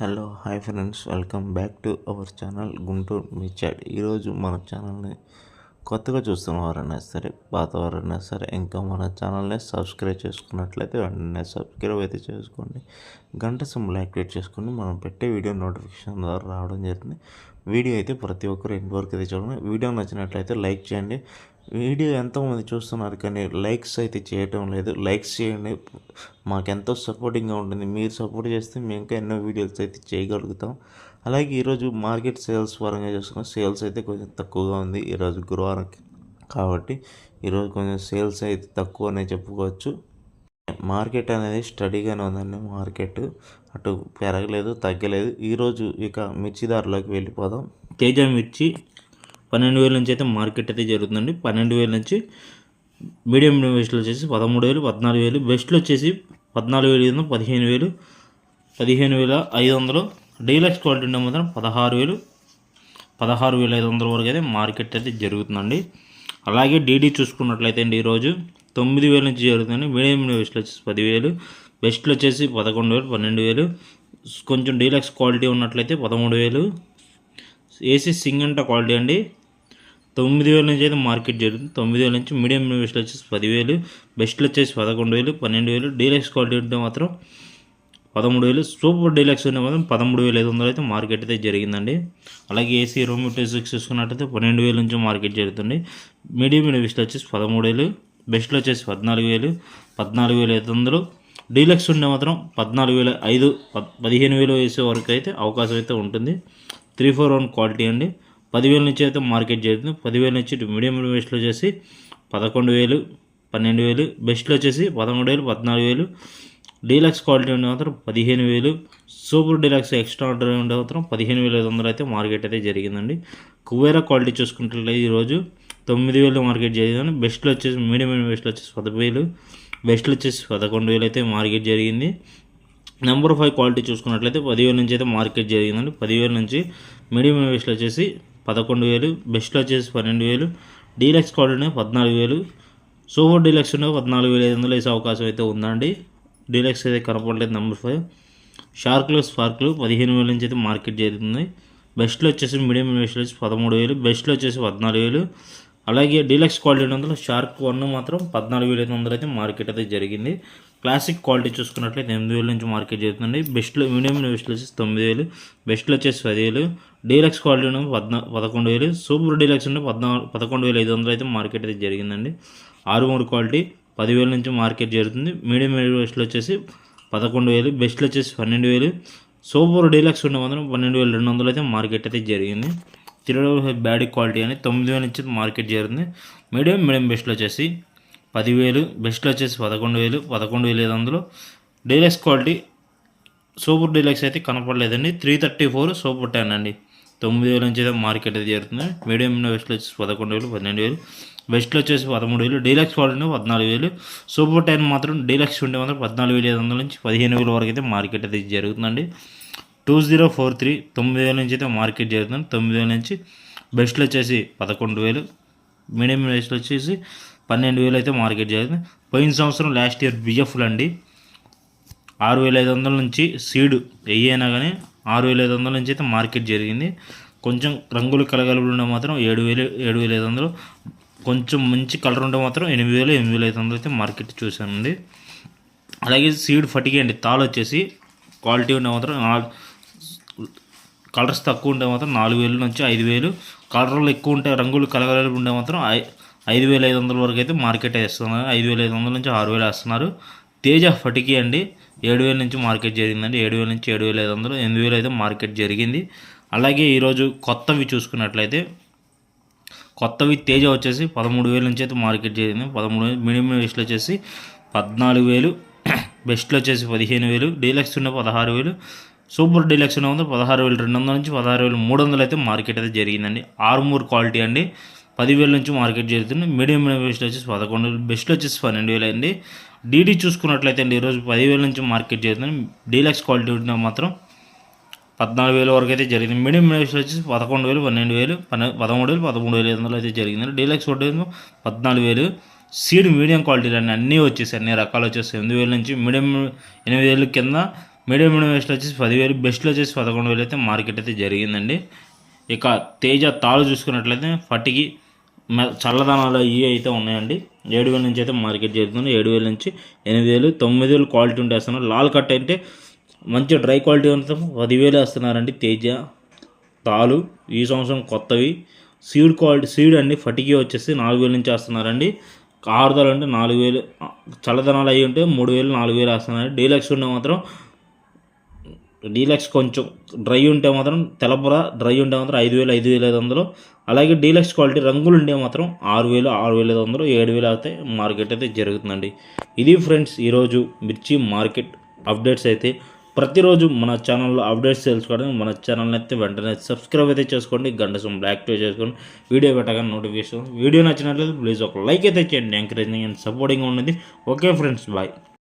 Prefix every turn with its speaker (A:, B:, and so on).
A: Hello hi friends. Welcome back to our channel Guntur మిర్చాడ్. ఈరోజు మన ఛానల్ని కొత్తగా చూస్తున్న వారైనా సరే పాత వారైనా సరే ఇంకా మన ఛానల్ని సబ్స్క్రైబ్ చేసుకున్నట్లయితే వెంటనే సబ్స్క్రైబ్ అయితే చేసుకోండి. గంట సింబల్ యాక్టివేట్ చేసుకుని మనం పెట్టే వీడియో నోటిఫికేషన్ ద్వారా రావడం జరుగుతుంది వీడియో అయితే ప్రతి ఒక్కరు ఇంటి వరకు అయితే చూడండి వీడియో నచ్చినట్లయితే లైక్ చేయండి. వీడియో ఎంతోమంది చూస్తున్నారు కానీ లైక్స్ అయితే చేయటం లేదు. లైక్స్ చేయండి. మాకెంతో సపోర్టింగ్గా ఉంటుంది. మీరు సపోర్ట్ చేస్తే మేము ఇంకా ఎన్నో వీడియోస్ అయితే చేయగలుగుతాం. అలాగే ఈరోజు మార్కెట్ సేల్స్ పరంగా చూసుకున్న సేల్స్ అయితే కొంచెం తక్కువగా ఉంది ఈరోజు గురువారం కాబట్టి ఈరోజు కొంచెం సేల్స్ అయితే తక్కువ అనే చెప్పుకోవచ్చు. మార్కెట్ అనేది స్టడీగానే ఉందండి మార్కెట్. అటు పెరగలేదు తగ్గలేదు. ఈరోజు ఇక మిర్చి ధరలోకి వెళ్ళిపోదాం.
B: తేజ మిర్చి పన్నెండు వేల నుంచి అయితే మార్కెట్ అయితే జరుగుతుందండి. పన్నెండు వేల నుంచి మీడియం బెస్ట్లో వచ్చేసి పదమూడు వేలు పద్నాలుగు వేలు. బెస్ట్లు వచ్చేసి పద్నాలుగు వేలు పదిహేను వేలు పదిహేను వేల ఐదు వందలు డీలక్స్ క్వాలిటీ ఉండే మాత్రం పదహారు వేలు. పదహారు వేల ఐదు వందల వరకు అయితే మార్కెట్ అయితే జరుగుతుందండి. అలాగే డీడీ చూసుకున్నట్లయితే అండి ఈరోజు తొమ్మిది వేల నుంచి జరుగుతుంది మీడియం బెస్ట్లు వచ్చేసి పదివేలు. బెస్ట్లో వచ్చేసి పదకొండు వేలు పన్నెండు వేలు. కొంచెం డీలక్స్ క్వాలిటీ ఉన్నట్లయితే పదమూడు వేలు. ఏసీ సింగంట క్వాలిటీ అండి. తొమ్మిది వేల నుంచి అయితే మార్కెట్ జరుగుతుంది. తొమ్మిది వేల నుంచి మీడియం బెస్ట్లు వచ్చేసి పదివేలు. బెస్ట్లో వచ్చేసి పదకొండు వేలు పన్నెండు వేలు. డీలక్స్ క్వాలిటీ ఉంటే మాత్రం పదమూడు వేలు సూపర్ డీలక్స్ అనే మాత్రం పదమూడు వేల ఐదు వందలు అయితే మార్కెట్ అయితే జరిగిందండి. అలాగే ఏసీ రూమ్ సిక్స్ చూసుకున్నట్టయితే పన్నెండు వేల నుంచి మార్కెట్ జరుగుతుంది. మీడియం బెస్ట్లో వచ్చేసి పదమూడు వేలు బెస్ట్లో వచ్చేసి పద్నాలుగు వేలు పద్నాలుగు వేల ఐదు వందలు. డీలక్స్ ఉంటే మాత్రం పద్నాలుగు వేల ఐదు పద్ పదిహేను వేలు వేసే వరకు అయితే అవకాశం అయితే ఉంటుంది. త్రీ ఫోర్ వన్ క్వాలిటీ అండి. పదివేల నుంచి అయితే మార్కెట్ జరుగుతుంది. పదివేల నుంచి మీడియం బెస్ట్లో వచ్చేసి పదకొండు వేలు పన్నెండు వేలు బెస్ట్లో వచ్చేసి పదమూడు వేలు పద్నాలుగు వేలు. డీలక్స్ క్వాలిటీ ఉండే మాత్రం పదిహేను వేలు. సూపర్ డీలక్స్ ఎక్స్ట్రా ఆర్డర్ ఉండే మాత్రం పదిహేను వేల ఐదు వందలు అయితే మార్కెట్ అయితే జరిగిందండి. కువేరా క్వాలిటీ చూసుకుంటే ఈరోజు తొమ్మిది వేలు మార్కెట్ జరిగిందని బెస్ట్లో వచ్చేసి మీడియం బెస్ట్లో వచ్చేసి పదివేలు బెస్ట్లో వచ్చేసి పదకొండు వేలు అయితే మార్కెట్ జరిగింది. నెంబర్ ఫైవ్ క్వాలిటీ చూసుకున్నట్లయితే పదివేల నుంచి అయితే మార్కెట్ జరిగిందండి. పదివేల నుంచి మీడియం వేస్ట్లో వచ్చేసి పదకొండు వేలు. బెస్ట్లో వచ్చేసి పన్నెండు వేలు. డీలక్స్ క్వాలిటీ పద్నాలుగు వేలు. సూపర్ డీలక్స్ పద్నాలుగు వేల ఐదు వందలు వేసే అవకాశం అయితే ఉందండి. డీలక్స్ అయితే కనపడలేదు నెంబర్ ఫైవ్. షార్క్లు స్పార్క్లు పదిహేను వేల నుంచి అయితే మార్కెట్ జరుగుతుంది బెస్ట్లో వచ్చేసి మీడియం ఇన్వెస్ట్ వచ్చి పదమూడు వేలు బెస్ట్లో వచ్చేసి పద్నాలుగు వేలు. అలాగే డీలక్స్ క్వాలిటీ వందలు షార్క్ వన్ మాత్రం పద్నాలుగు వేల ఐదు వందలు అయితే మార్కెట్ అయితే జరిగింది. క్లాసిక్ క్వాలిటీ చూసుకున్నట్లయితే ఎనిమిది వేల నుంచి మార్కెట్ జరుగుతుంది బెస్ట్లో మీడియం బెస్ట్లో వచ్చేసి తొమ్మిది వేలు బెస్ట్లో వచ్చేసి పదివేలు డీలక్స్ క్వాలిటీ ఉన్న పద్నా పదకొండు వేలు. సూపర్ డీలక్స్ ఉంటే పద్నాలుగు పదకొండు వేల ఐదు వందలు అయితే మార్కెట్ అయితే జరిగిందండి. ఆరు మూడు క్వాలిటీ పదివేల నుంచి మార్కెట్ జరుగుతుంది మీడియం వేస్ట్లో వచ్చేసి పదకొండు వేలు బెస్ట్లో వచ్చేసి పన్నెండు వేలు. సూపర్ డీలక్స్ ఉండే మాత్రం పన్నెండు వేల రెండు వందలు అయితే మార్కెట్ అయితే జరిగింది. తిరుగు బ్యాడ్ క్వాలిటీ అని తొమ్మిది వేల నుంచి మార్కెట్ జరుగుతుంది మీడియం మీడియం బెస్ట్లో వచ్చేసి పదివేలు బెస్ట్లో వచ్చేసి పదకొండు వేలు పదకొండు వేల ఐదు వందలు. డీలక్స్ క్వాలిటీ సూపర్ డీలక్స్ అయితే కనపడలేదండి. Three thirty four super ten అండి. తొమ్మిది వేల నుంచి అయితే మార్కెట్ అయితే జరుగుతుంది మీడియం బెస్ట్లో వచ్చేసి పదకొండు వేలు పన్నెండు వేలు. బెస్ట్లో వచ్చేసి పదమూడు వేలు డీలక్స్ క్వాలిటీ పద్నాలుగు వేలు సూపర్ టెన్ మాత్రం డీలక్స్ ఉండే మాత్రం పద్నాలుగు వేల ఐదు వందల నుంచి పదిహేను వేల వరకు అయితే మార్కెట్ అయితే జరుగుతుందండి. టూ జీరో ఫోర్ త్రీ తొమ్మిది వేల నుంచి అయితే మార్కెట్ జరుగుతుంది. తొమ్మిది వేల నుంచి బెస్ట్లో వచ్చేసి పదకొండు వేలు మీడియం బెస్ట్లో వచ్చేసి పన్నెండు వేలు అయితే మార్కెట్ జరుగుతుంది. పోయిన సంవత్సరం లాస్ట్ ఇయర్ బిఎఫ్లు అండి. ఆరు వేల ఐదు వందల నుంచి సీడు అయినా కానీ ఆరు వేల ఐదు వందల నుంచి అయితే మార్కెట్ జరిగింది. కొంచెం రంగులు కలగలుపు మాత్రం ఏడు వేలు ఏడు వేల ఐదు వందలు కొంచెం మంచి కలర్ ఉంటే మాత్రం ఎనిమిది వేలు ఎనిమిది వేల ఐదు వందలు అయితే మార్కెట్ చూశానండి అలాగే సీడ్ ఫటికి అండి. తాళు వచ్చేసి క్వాలిటీ ఉంటే మాత్రం కలర్స్ తక్కువ ఉంటే మాత్రం నాలుగు వేలు నుంచి ఐదు వేలు. కలర్లు ఎక్కువ ఉంటే రంగులు కలగలు ఉంటే మాత్రం ఐదు వేల ఐదు వందల వరకు అయితే మార్కెట్ వేస్తున్నారు. ఐదు వేల ఐదు వందల నుంచి ఆరు వేలు వేస్తున్నారు. తేజ ఫటికి అండి. ఏడు వేల నుంచి మార్కెట్ జరిగిందండి. ఏడు వేల నుంచి ఏడు వేల ఐదు వందలు ఎనిమిది వేలు అయితే మార్కెట్ జరిగింది. అలాగే ఈరోజు కొత్తవి చూసుకున్నట్లయితే కొత్తవి తేజ వచ్చేసి పదమూడు వేల నుంచి అయితే మార్కెట్ జరిగింది పదమూడు వేలు మినిమం బెస్ట్లో వచ్చేసి పద్నాలుగు వేలు బెస్ట్లో వచ్చేసి పదిహేను వేలు డీలక్స్ ఉన్న పదహారు వేలు సూపర్ డీలక్స్ ఉన్న పదహారు వేలు రెండు వందల నుంచి పదహారు వేలు మూడు వందలు అయితే మార్కెట్ అయితే జరిగిందండి. ఆరుమూర్ క్వాలిటీ అండి. పదివేల నుంచి మార్కెట్ జరుగుతుంది మీడియం మీడియం బెస్ట్లో వచ్చేసి పదకొండు వేలు బెస్ట్లో వచ్చేసి పన్నెండు వేలు అండి డీడీ చూసుకున్నట్లయితే అండి ఈరోజు పదివేల నుంచి మార్కెట్ జరుగుతుంది డీలక్స్ క్వాలిటీ ఉన్న మాత్రం పద్నాలుగు వేల వరకు అయితే జరిగింది. మీడియం బెస్ట్లో వచ్చేసి పదకొండు వేలు పన్నెండు వేలు పన్నె పదమూడు వేలు పదమూడు వేల ఐదు వందలు అయితే జరిగింది. డీలక్స్ ఒకటి పద్నాలుగు వేలు. సీడ్ మీడియం క్వాలిటీలు అన్నీ అన్నీ వచ్చేసి అన్ని రకాలు వచ్చేసి ఎనిమిది వేల నుంచి మీడియం ఎనిమిది వేలు కింద మీడియం మీడియం వేస్ట్లో వచ్చేసి పదివేలు బెస్ట్లో వచ్చేసి పదకొండు వేలు అయితే మార్కెట్ అయితే జరిగిందండి. ఇక తేజ తాಳು చూసుకున్నట్లయితే ఫటికి చల్లదనాలు ఇవి అయితే ఉన్నాయండి. ఏడు వేల నుంచి అయితే మార్కెట్ జరుగుతుంది. ఏడు వేల నుంచి ఎనిమిది వేలు తొమ్మిది వేలు క్వాలిటీ ఉంటే లాల్ కట్ అయితే మంచి డ్రై క్వాలిటీ ఉంటే పదివేలు వేస్తున్నారండి తేజ. తాలు. ఈ సంవత్సరం కొత్తవి. సీడ్ క్వాలిటీ సీడ్ అండి ఫటికి వచ్చేసి నాలుగు వేల నుంచి వేస్తున్నారండి. ఆరుదలు అంటే నాలుగు వేలు చల్లదనాలు అయ్యి ఉంటే మూడు వేలు నాలుగు వేలు వేస్తున్నారు డీలక్స్ ఉంటే మాత్రం డీలక్స్ కొంచెం డ్రై ఉంటే మాత్రం తెలపర డ్రై ఉంటే మాత్రం ఐదు వేలు ఐదు వేలు ఐదు వందలు. అలాగే డీలక్స్ క్వాలిటీ రంగులు ఉంటే మాత్రం ఆరు వేలు ఆరు వేల ఐదు వందలు ఏడు వేలు అయితే మార్కెట్ అయితే జరుగుతుందండి. ఇది ఫ్రెండ్స్ ఈరోజు మిర్చి మార్కెట్ అప్డేట్స్ అయితే ప్రతిరోజు మన ఛానల్లో అప్డేట్స్ తెలుసుకోవడానికి మన ఛానల్ని అయితే వెంటనే సబ్స్క్రైబ్ అయితే చేసుకోండి గంట సొమ్ము యాక్టివేట్ చేసుకోండి వీడియో పెట్టగానే నోటిఫికేషన్ వీడియో నచ్చినట్లయితే ప్లీజ్ ఒక లైక్ అయితే చేయండి ఎంకరేజింగ్ అండ్ సపోర్టింగ్ ఉన్నది ఓకే ఫ్రెండ్స్ బాయ్